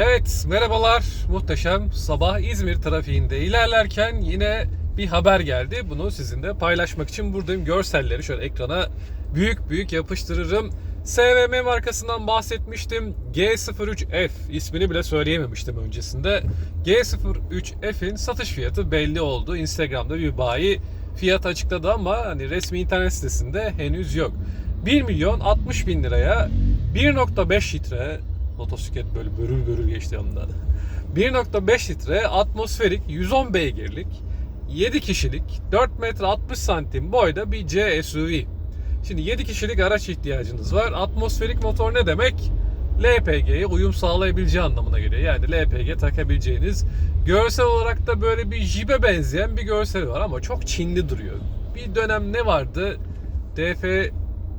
Evet, merhabalar. Muhteşem sabah İzmir trafiğinde ilerlerken yine bir haber geldi. Bunu sizinle paylaşmak için buradayım. Görselleri şöyle ekrana büyük büyük yapıştırırım. SVM markasından bahsetmiştim. G03F ismini bile söyleyememiştim öncesinde. G03F'in satış fiyatı belli oldu. Instagram'da bir bayi fiyat açıkladı ama hani resmi internet sitesinde henüz yok. 1 milyon 60 bin liraya 1.5 litre motosiklet böyle börül börül geçti yanından. 1.5 litre atmosferik 110 beygirlik 7 kişilik 4 metre 60 santim boyda bir C SUV. Şimdi 7 kişilik araç ihtiyacınız var. Atmosferik motor ne demek? LPG'ye uyum sağlayabileceği anlamına geliyor. Yani LPG takabileceğiniz görsel olarak da böyle bir jibe benzeyen bir görseli var ama çok Çinli duruyor. Bir dönem ne vardı? DF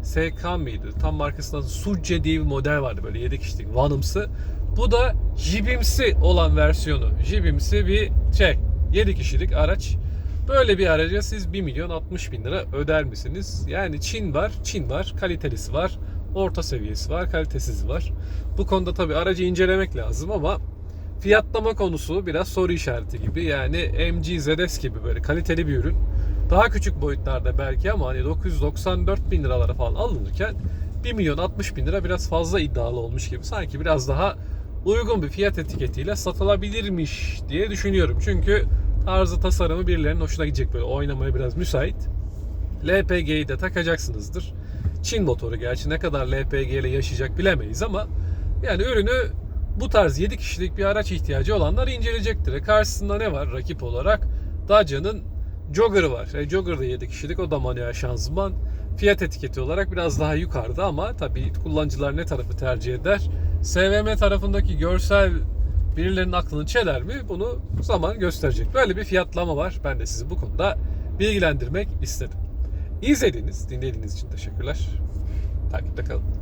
SK mıydı? Tam markasından Succe diye bir model vardı böyle 7 kişilik Vanımsı. Bu da jibimsi olan versiyonu. Jibimsi bir şey 7 kişilik araç. Böyle bir araca siz 1 milyon 60 bin lira öder misiniz? Yani Çin var, Çin var, kalitelisi var, orta seviyesi var, kalitesiz var. Bu konuda tabii aracı incelemek lazım ama fiyatlama konusu biraz soru işareti gibi. Yani MG ZS gibi böyle kaliteli bir ürün. Daha küçük boyutlarda belki ama hani 994 bin liralara falan alınırken 1 milyon 60 bin lira biraz fazla iddialı olmuş gibi. Sanki biraz daha uygun bir fiyat etiketiyle satılabilirmiş diye düşünüyorum. Çünkü tarzı tasarımı birilerinin hoşuna gidecek böyle oynamaya biraz müsait. LPG'yi de takacaksınızdır. Çin motoru gerçi ne kadar LPG ile yaşayacak bilemeyiz ama yani ürünü bu tarz 7 kişilik bir araç ihtiyacı olanlar inceleyecektir. E Karşısında ne var rakip olarak? Dacia'nın Jogger'ı var. E Jogger da 7 kişilik o da manuel şanzıman. Fiyat etiketi olarak biraz daha yukarıda ama tabii kullanıcılar ne tarafı tercih eder? SVM tarafındaki görsel birilerinin aklını çeler mi? Bunu zaman gösterecek. Böyle bir fiyatlama var. Ben de sizi bu konuda bilgilendirmek istedim. İzlediğiniz, dinlediğiniz için teşekkürler. Takipte kalın.